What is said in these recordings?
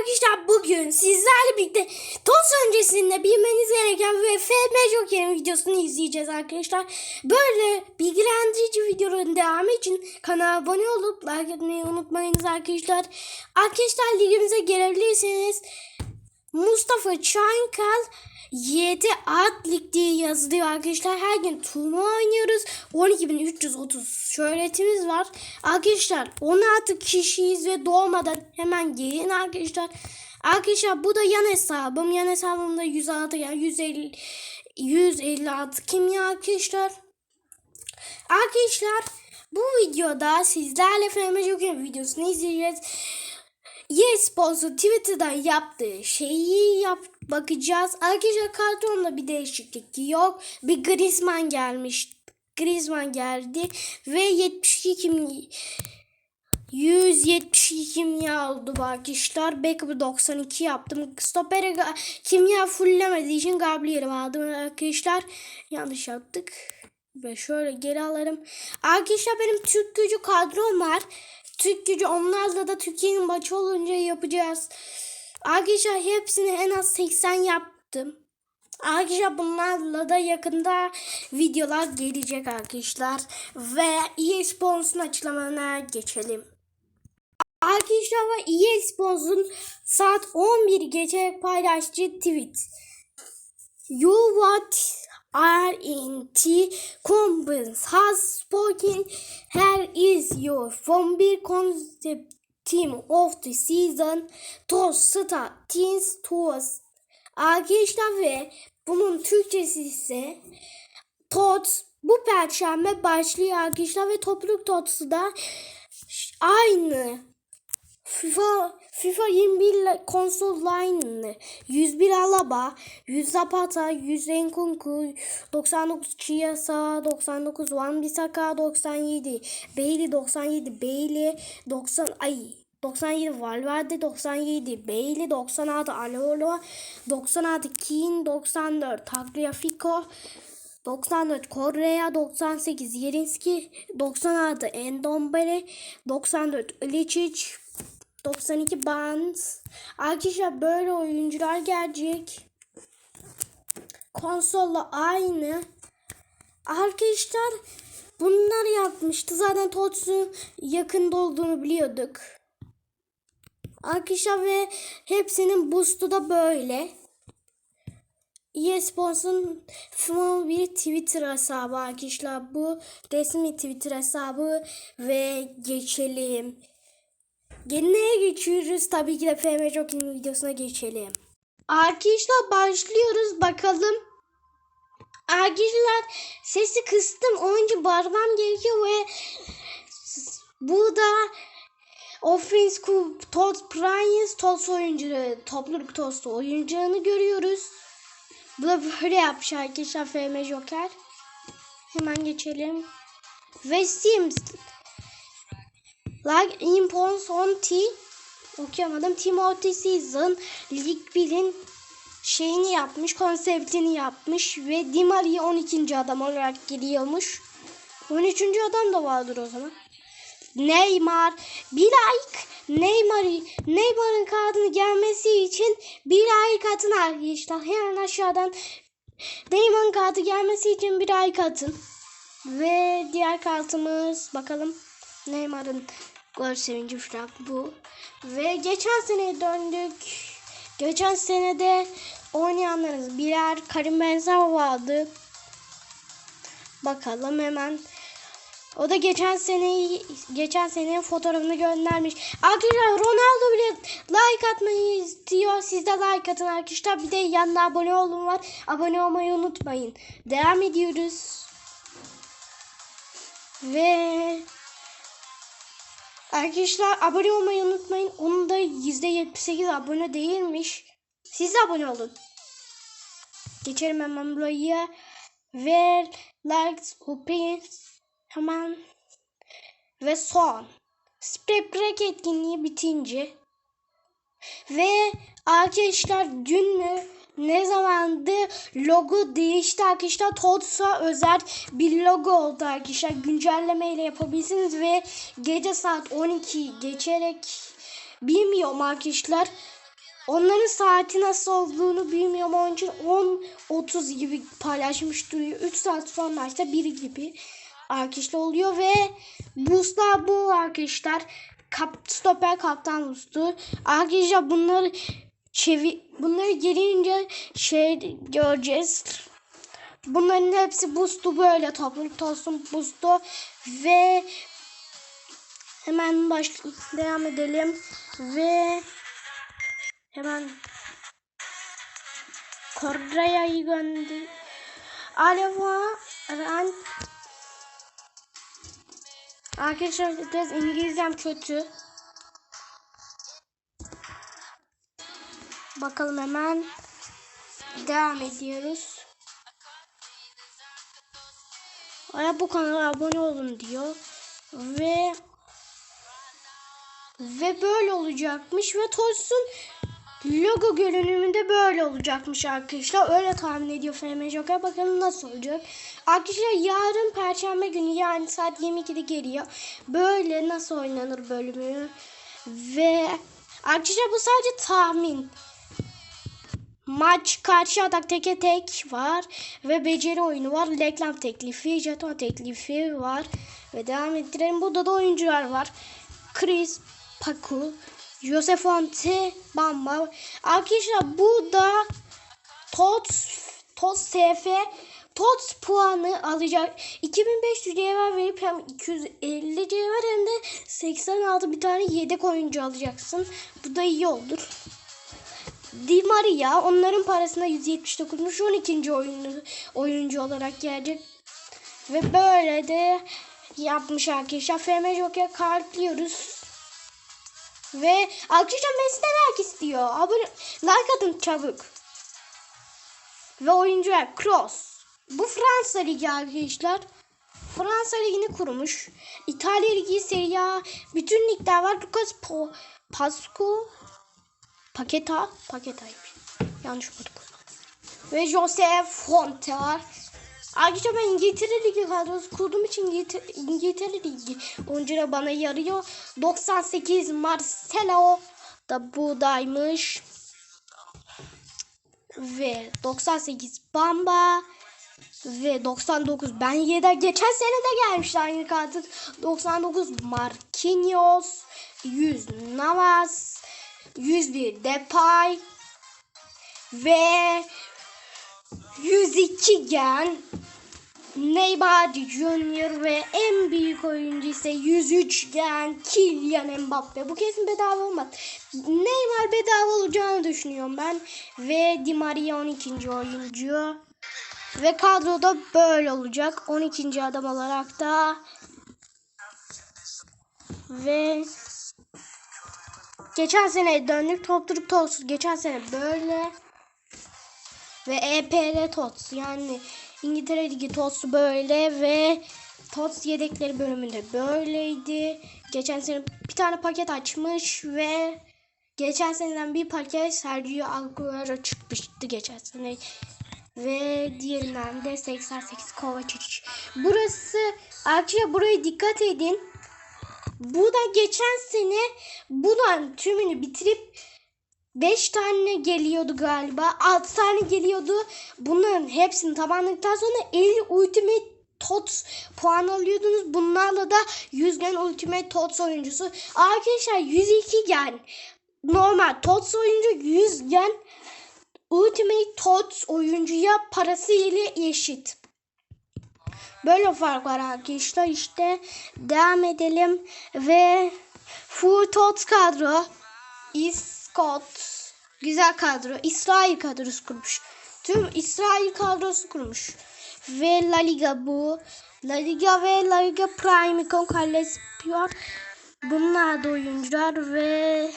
arkadaşlar bugün sizlerle birlikte toz öncesinde bilmeniz gereken ve FM Joker'in videosunu izleyeceğiz arkadaşlar. Böyle bilgilendirici videoların devamı için kanala abone olup like etmeyi unutmayınız arkadaşlar. Arkadaşlar ligimize gelebilirseniz Mustafa Çankal 7 Art Lig diye yazılıyor arkadaşlar. Her gün turnuva oynuyoruz. 12.330 şöhretimiz var. Arkadaşlar 16 kişiyiz ve doğmadan hemen gelin arkadaşlar. Arkadaşlar bu da yan hesabım. Yan hesabımda 106 yani 150 156 kimya arkadaşlar. Arkadaşlar bu videoda sizlerle Joker videosunu izleyeceğiz. eSports'un Twitter'dan yaptığı şeyi yap bakacağız. Arkadaşlar kadronda bir değişiklik yok. Bir Griezmann gelmiş. Griezmann geldi ve 72 kim 172 kimya oldu arkadaşlar. Backup'ı 92 yaptım. Stopper'e kimya fullemediği için Gabriel'i aldım arkadaşlar. Yanlış yaptık. Ve şöyle geri alırım. Arkadaşlar benim Türk gücü kadrom var. Türk gücü onlarla da Türkiye'nin maçı olunca yapacağız. Arkadaşlar hepsini en az 80 yaptım. Arkadaşlar bunlarla da yakında videolar gelecek arkadaşlar. Ve eSports'un açıklamalarına geçelim. Arkadaşlar ve eSports'un saat 11 gece paylaştığı tweet. You what are in T Combs has spoken. Here is your from bir concept team of the season to start teams tours. Arkadaşlar ve bunun Türkçesi ise TOTS bu perşembe başlıyor arkadaşlar ve topluluk TOTS'u da aynı FIFA FIFA 21 ile konsol aynı. 101 Alaba, 100 Zapata, 100 Enkunku, 99 Chiesa, 99 Wan Bissaka, 97 Bailey, 97 Bailey, 90 ay 97 Valverde, 97 Bailey, 96 Alolo, 96 Keane, 94 Tagliafico, 94 Correa, 98 Yerinski, 96 Endombele, 94 Ilicic, 92 Barnes. Arkadaşlar böyle oyuncular gelecek. Konsolla aynı. Arkadaşlar bunlar yapmıştı. Zaten Tots'un yakında olduğunu biliyorduk. Arkadaşlar ve hepsinin boost'u da böyle. eSports'un Fmo bir Twitter hesabı arkadaşlar. Bu resmi Twitter hesabı ve geçelim. Neye geçiyoruz? Tabii ki de FM Jockey'nin videosuna geçelim. Arkadaşlar başlıyoruz bakalım. Arkadaşlar sesi kıstım. Oyuncu bağırmam gerekiyor ve bu da Offense Cup Todd Prince Todd oyuncu topluluk tostu oyuncağını görüyoruz. Bu da böyle yapmış arkadaşlar FM Joker. Hemen geçelim. Ve Sims Like Impons on T okuyamadım. Timothy Season Lig 1'in şeyini yapmış, konseptini yapmış ve Di Maria 12. adam olarak geliyormuş. 13. adam da vardır o zaman. Neymar bir like Neymar'ı Neymar'ın kartını gelmesi için bir like atın arkadaşlar. Hemen aşağıdan Neymar'ın kartı gelmesi için bir like atın. Ve diğer kartımız bakalım Neymar'ın gol sevinci falan bu. Ve geçen sene döndük. Geçen senede oynayanlarımız birer Karim Benzema vardı. Bakalım hemen. O da geçen sene geçen senenin fotoğrafını göndermiş. Arkadaşlar Ronaldo bile like atmayı istiyor. Siz de like atın arkadaşlar. Bir de yanında abone olun var. Abone olmayı unutmayın. Devam ediyoruz. Ve Arkadaşlar abone olmayı unutmayın. Onun da %78 abone değilmiş. Siz de abone olun. Geçelim hemen buraya. Ve likes, open. Hemen. Ve son. Spray break etkinliği bitince. Ve arkadaşlar dün mü ne zamandı logo değişti arkadaşlar. Tots'a özel bir logo oldu arkadaşlar. Güncelleme ile yapabilirsiniz ve gece saat 12 geçerek bilmiyorum arkadaşlar. Onların saati nasıl olduğunu bilmiyorum. Onun için 10-30 gibi paylaşmış duruyor. 3 saat sonra işte 1 gibi arkadaşlar oluyor ve boostlar bu arkadaşlar. Kap, stoper kaptan boostu. Arkadaşlar bunları çevir bunları gelince şey göreceğiz. Bunların hepsi boost'u böyle topluluk olsun boost'u ve hemen baş devam edelim ve hemen Correa'yı gönder. Aleva Ran Arkadaşlar biraz İngilizcem kötü. Bakalım hemen devam ediyoruz. Aya bu kanala abone olun diyor. Ve ve böyle olacakmış ve Toys'un logo görünümünde böyle olacakmış arkadaşlar. Öyle tahmin ediyor FM Joker. Bakalım nasıl olacak. Arkadaşlar yarın perşembe günü yani saat 22'de geliyor. Böyle nasıl oynanır bölümü. Ve arkadaşlar bu sadece tahmin. Maç karşı atak teke tek var ve beceri oyunu var. Reklam teklifi, jeton teklifi var. Ve devam ettirelim. Burada da oyuncular var. Chris, Paku, Jose Fonte, Bamba. Arkadaşlar bu da TOTS, TOTS SF TOTS puanı alacak. 2500 cevher verip hem 250 cevher hem de 86 bir tane yedek oyuncu alacaksın. Bu da iyi olur. Di Maria onların parasına 179'muş 12. oyunu, oyuncu olarak gelecek. Ve böyle de yapmış arkadaşlar. FM Joker kartlıyoruz. Ve arkadaşlar Messi de like istiyor. Abone, like atın çabuk. Ve oyuncular Cross. Bu Fransa Ligi arkadaşlar. Fransa Ligi'ni kurmuş. İtalya Ligi, Serie A, bütün ligler var. Lucas po Pascu Paketa, Paketa'ymış. Yanlış okuduk. Ve Jose Fonte var. Arkadaşlar ben İngiltere Ligi kadrosu kurduğum için İngiltere, Ligi oyuncular bana yarıyor. 98 Marcelo da buradaymış. Ve 98 Bamba ve 99 ben yeda geçen sene de gelmişti aynı kartı 99 Marquinhos 100 Navas 101 Depay ve 102 Gen Neymar Junior ve en büyük oyuncu ise 103 gen Kylian Mbappe. Bu kesin bedava olmaz. Neymar bedava olacağını düşünüyorum ben. Ve Di Maria 12. oyuncu. Ve kadroda böyle olacak. 12. adam olarak da. Ve geçen sene döndük topturup topsuz. Geçen sene böyle. Ve EPL TOTS yani İngiltere Ligi TOTS'u böyle ve TOTS yedekleri bölümünde böyleydi. Geçen sene bir tane paket açmış ve geçen seneden bir paket Sergio Aguero çıkmıştı geçen sene. Ve diğerinden de 88 Kovacic. Burası arkadaşlar buraya dikkat edin. Bu da geçen sene bunun tümünü bitirip 5 tane geliyordu galiba. 6 tane geliyordu. Bunların hepsini tamamladıktan sonra 50 Ultimate TOTS puan alıyordunuz. Bunlarla da 100 gen Ultimate TOTS oyuncusu. Arkadaşlar 102 gen normal TOTS oyuncu 100 gen Ultimate TOTS oyuncuya parası ile eşit. Böyle fark var arkadaşlar. İşte devam edelim ve Full TOTS kadro Scott güzel kadro. İsrail kadrosu kurmuş. Tüm İsrail kadrosu kurmuş. Ve La Liga bu. La Liga ve La Liga Prime Icon Calespio. Bunlar da oyuncular ve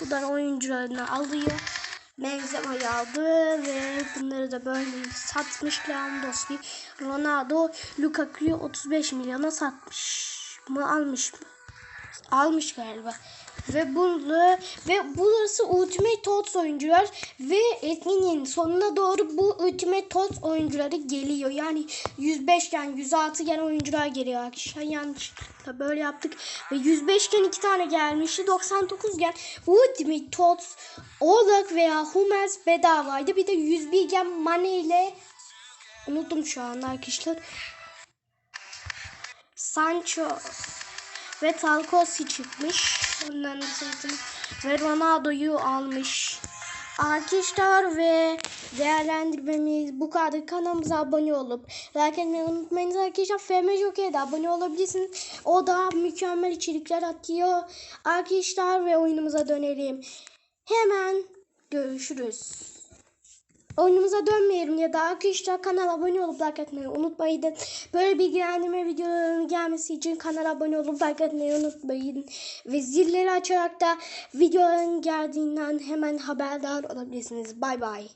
bu da oyuncularını alıyor. Benzema'yı aldı ve bunları da böyle satmış Lewandowski. Ronaldo Lukaku'yu 35 milyona satmış mı almış mı? Almış galiba. Ve bunu ve burası Ultimate Tots oyuncular ve etkinliğin sonuna doğru bu Ultimate Tots oyuncuları geliyor. Yani 105 gen 106 gen oyuncular geliyor arkadaşlar. Yanlışlıkla böyle yaptık ve 105 gen 2 tane gelmişti. 99 gen Ultimate Tots Oğlak veya Hummels bedavaydı. Bir de 101 gen Mane ile unuttum şu an arkadaşlar. Sancho ve Talkosi çıkmış. Ondan sonra ve Ronaldo'yu almış. Arkadaşlar ve değerlendirmemiz bu kadar. Kanalımıza abone olup like etmeyi unutmayınız arkadaşlar. FM Joker'e de abone olabilirsiniz. O da mükemmel içerikler atıyor. Arkadaşlar ve oyunumuza dönelim. Hemen görüşürüz. Oyunumuza dönmeyelim ya da arkadaşlar kanala abone olup like etmeyi unutmayın. Böyle bilgilendirme videolarının gelmesi için kanala abone olup like etmeyi unutmayın. Ve zilleri açarak da videoların geldiğinden hemen haberdar olabilirsiniz. Bay bay.